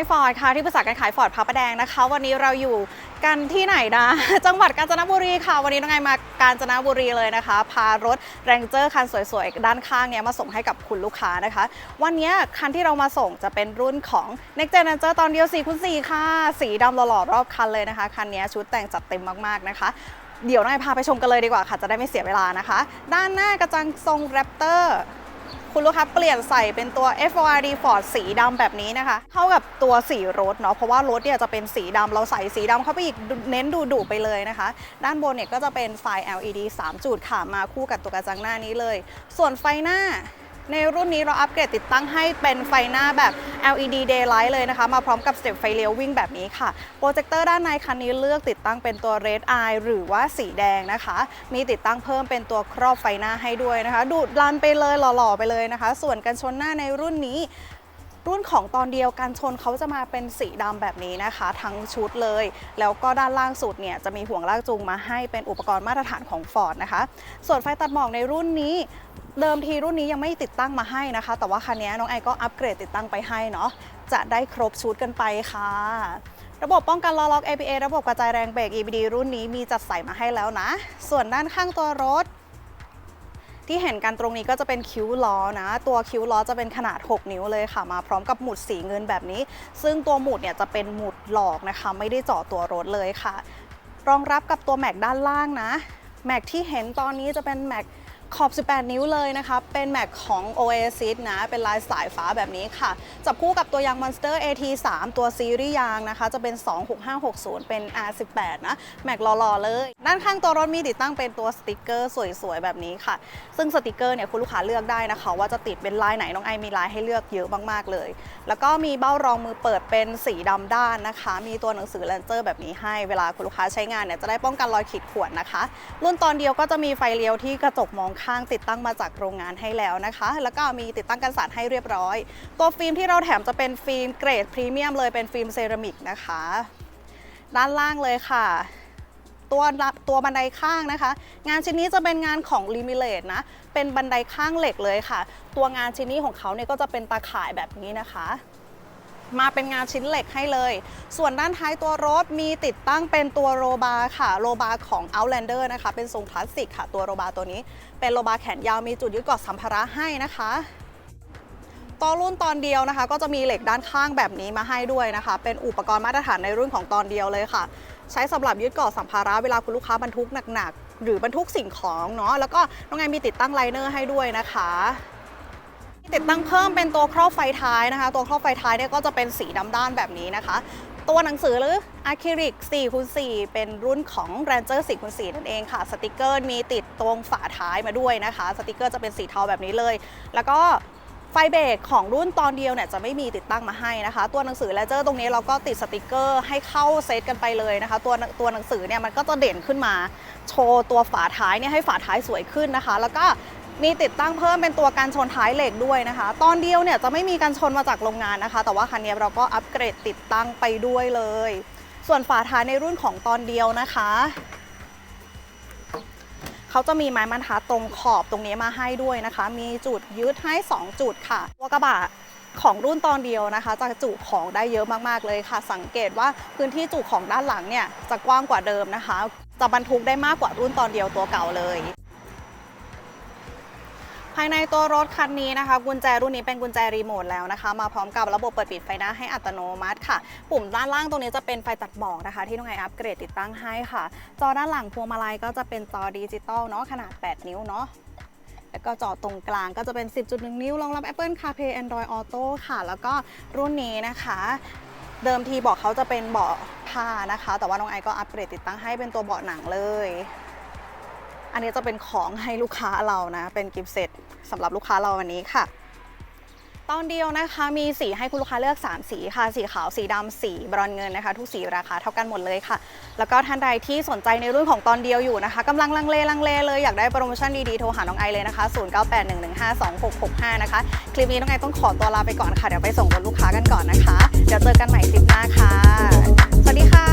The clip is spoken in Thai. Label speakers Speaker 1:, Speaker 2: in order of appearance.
Speaker 1: วัสดีค่ฟอร์ดค่ะที่ปรึกษาการขายฟอร์ดพระประแดงนะคะ วันนี้เราอยู่กันที่ไหนนะ จังหวัดกาญจนบุรีค่ะ วันนี้น้องไอมากาญจนบุรีเลยนะคะ พารถแรงเจอร์คันสวยๆ ด้านข้างเนี้ยมาส่งให้กับคุณลูกค้านะคะ วันนี้คันที่เรามาส่งจะเป็นรุ่นของ Next Gen Ranger ตอนเดียว4คูณ4ค่ะ สีดำหล่อๆรอบคันเลยนะคะ คันนี้ชุดแต่งจัดเต็มมากๆนะคะเดี๋ยวน้องไอพาไปชมกันเลยดีกว่าค่ะ จะได้ไม่เสียเวลานะคะ ด้านหน้ากระจังทรงแรปเตอร์ คุณลูกค้าเปลี่ยนใส่เป็นตัว FORD Ford สีดำแบบนี้นะคะ เข้ากับตัวสีรถเนาะเพราะว่ารถเนี่ยจะเป็นสีดำเราใส่สีดำเข้าไปอีกเน้นดูดุไปเลยนะคะ ด้านบนเนี่ยก็จะเป็นไฟ LED 3 จุดค่ะมาคู่กับตัวกระจังหน้านี้เลย ส่วนไฟหน้า ในรุ่นนี้เราอัปเกรดติดตั้งให้เป็นไฟหน้าแบบ LED daylight เลยนะคะ มาพร้อมกับสเต็ปไฟเลี้ยววิ่งแบบนี้ค่ะ โปรเจคเตอร์ด้านในคันนี้เลือกติดตั้งเป็นตัว red eye หรือว่าสีแดงนะคะ มีติดตั้งเพิ่มเป็นตัวครอบไฟหน้าให้ด้วยนะคะ ดูดรันไปเลยหล่อๆไปเลยนะคะ ส่วนกันชนหน้าในรุ่นนี้รุ่นของตอนเดียวกันชนเขาจะมาเป็นสีดำแบบนี้นะคะ ทั้งชุดเลย แล้วก็ด้านล่างสุดเนี่ยจะมีห่วงลากจูงมาให้เป็นอุปกรณ์มาตรฐานของ Ford นะคะ ส่วนไฟตัดหมอกในรุ่นนี้ เดิมทีรุ่นนี้ยังไม่ติดตั้งมาให้นะคะ แต่ว่าคันนี้น้องไอก็อัปเกรดติดตั้งไปให้เนาะจะได้ครบชุดกันไปค่ะ ระบบป้องกันล้อล็อก ABA ระบบกระจายแรงเบรก EBD รุ่นนี้มีจัดใส่มาให้แล้วนะ ส่วนด้านข้างตัวรถ ที่เห็นกันตรงนี้ก็จะเป็นคิ้วล้อนะ ตัวคิ้วล้อจะเป็นขนาด 6 นิ้วเลยค่ะ มาพร้อมกับหมุดสีเงินแบบนี้ ซึ่งตัวหมุดเนี่ยจะเป็นหมุดหลอกนะคะ ไม่ได้เจาะตัวรถเลยค่ะ รองรับกับตัวแม็กด้านล่างนะแม็กที่เห็นตอนนี้จะเป็นแม็ก ขอบ 18 นิ้วเลยนะคะ เป็นแม็กของ Oasis นะ เป็นลายสายฟ้าแบบนี้ค่ะ จับคู่กับตัวยาง Monster AT3 ตัวซีรีส์ยางนะคะ จะเป็น 26560 เป็น R18 นะ แม็กหล่อๆเลย ด้านข้างตัวรถมีติดตั้งเป็นตัวสติกเกอร์สวยๆ แบบนี้ค่ะ ซึ่งสติกเกอร์เนี่ยคุณลูกค้าเลือกได้นะคะ ว่าจะติดเป็นลายไหน น้องไอมีลายให้เลือกเยอะมากๆเลย แล้วก็มีเบ้ารองมือเปิดเป็นสีดำด้านนะคะ มีตัวหนังสือแลนเจอร์แบบนี้ให้ เวลาคุณลูกค้าใช้งานเนี่ยจะได้ป้องกันรอยขีดข่วนนะคะ รุ่นตอนเดียวก็จะมีไฟเลี้ยวที่กระจกมองข้างติดตั้งมาจากโรงงานให้แล้วนะคะ แล้วก็มีติดตั้งกันสาดให้เรียบร้อย ตัวฟิล์มที่เราแถมจะเป็นฟิล์มเกรดพรีเมียมเลยเป็นฟิล์มเซรามิกนะคะ ด้านล่างเลยค่ะตัวตัวบันไดข้างนะคะ งานชิ้นนี้จะเป็นงานของลิมิเลตนะ เป็นบันไดข้างเหล็กเลยค่ะ ตัวงานชิ้นนี้ของเขาเนี่ยก็จะเป็นตาข่ายแบบนี้นะคะ มาเป็นงานชิ้นเหล็กให้เลย ส่วนด้านท้ายตัวรถมีติดตั้งเป็นตัวโรบาร์ค่ะโรบาร์ของ Outlander นะคะ เป็นทรงคลาสสิกค่ะ ตัวโรบาร์ตัวนี้ เป็นโรบาร์แขนยาวมีจุดยึดเกาะสัมภาระให้นะคะตัวรุ่นตอนเดียวนะคะ ก็จะมีเหล็กด้านข้างแบบนี้มาให้ด้วยนะคะ เป็นอุปกรณ์มาตรฐานในรุ่นของตอนเดียวเลยค่ะ ใช้สำหรับยึดเกาะสัมภาระเวลาคุณลูกค้าบรรทุกหนักๆหรือบรรทุกสิ่งของเนาะแล้วก็น้องไงมีติดตั้งไลเนอร์ให้ด้วยนะคะ ติดตั้งเพิ่มเป็นตัวครอบไฟท้ายนะคะ ตัวครอบไฟท้ายเนี่ยก็จะเป็นสีดำด้านแบบนี้นะคะ ตัวหนังสือหรืออะคริลิก4คูณ4เป็นรุ่นของ Ranger 4คูณ4นั่นเองค่ะ สติกเกอร์มีติดตรงฝาท้ายมาด้วยนะคะ สติกเกอร์จะเป็นสีเทาแบบนี้เลย แล้วก็ไฟเบรกของรุ่นตอนเดียวเนี่ยจะไม่มีติดตั้งมาให้นะคะ ตัวหนังสือ Ranger ตรงนี้เราก็ติดสติกเกอร์ให้เข้าเซตกันไปเลยนะคะ ตัวตัวหนังสือเนี่ยมันก็จะเด่นขึ้นมา โชว์ตัวฝาท้ายเนี่ยให้ฝาท้ายสวยขึ้นนะคะ แล้วก็ มีติดตั้งเพิ่มเป็นตัวการชนท้ายเหล็กด้วยนะคะ ตอนเดียวเนี่ยจะไม่มีการชนมาจากโรงงานนะคะ แต่ว่าคันนี้เราก็อัปเกรดติดตั้งไปด้วยเลย ส่วนฝาท้ายในรุ่นของตอนเดียวนะคะเขาจะมีไม้บรรทัดตรงขอบตรงนี้มาให้ด้วยนะคะ มีจุดยึดให้ 2 จุดค่ะ ตัวกระบะของรุ่นตอนเดียวนะคะ จะจุของได้เยอะมากๆเลยค่ะ สังเกตว่าพื้นที่จุของด้านหลังเนี่ยจะกว้างกว่าเดิมนะคะ จะบรรทุกได้มากกว่ารุ่นตอนเดียวตัวเก่าเลย ภายในตัวรถคันนี้นะคะ กุญแจรุ่นนี้เป็นกุญแจรีโมทแล้วนะคะ มาพร้อมกับระบบเปิดปิดไฟหน้าให้อัตโนมัติค่ะ ปุ่มด้านล่างตรงนี้จะเป็นไฟตัดหมอกนะคะ ที่น้องไออัปเกรดติดตั้งให้ค่ะ จอด้านหลังพวงมาลัยก็จะเป็นจอดิจิตอลเนาะขนาด 8 นิ้วเนาะแล้วก็จอตรงกลางก็จะเป็น 10.1 นิ้วรองรับ Apple CarPlay Android Auto ค่ะ แล้วก็รุ่นนี้นะคะ เดิมทีบอกเขาจะเป็นเบาะผ้านะคะ แต่ว่าน้องไอก็อัปเกรดติดตั้งให้เป็นตัวเบาะหนังเลย อันนี้จะเป็นของให้ลูกค้าเรานะ เป็นกิฟต์เซตสำหรับลูกค้าเราวันนี้ค่ะ ตอนเดียวนะคะมีสีให้คุณลูกค้าเลือก 3 สีค่ะ สีขาว สีดำ สีบรอนเงินนะคะ ทุกสีราคาเท่ากันหมดเลยค่ะ แล้วก็ท่านใดที่สนใจในรุ่นของตอนเดียวอยู่นะคะกำลังลังเลลังเลเลยอยากได้โปรโมชั่นดีๆ โทรหาน้องไอเลยนะคะ 0981152665 นะคะ คลิปนี้น้องไอต้องขอตัวลาไปก่อนค่ะ เดี๋ยวไปส่งรถลูกค้ากันก่อนนะคะ เดี๋ยวเจอกันใหม่คลิปหน้าค่ะ สวัสดีค่ะ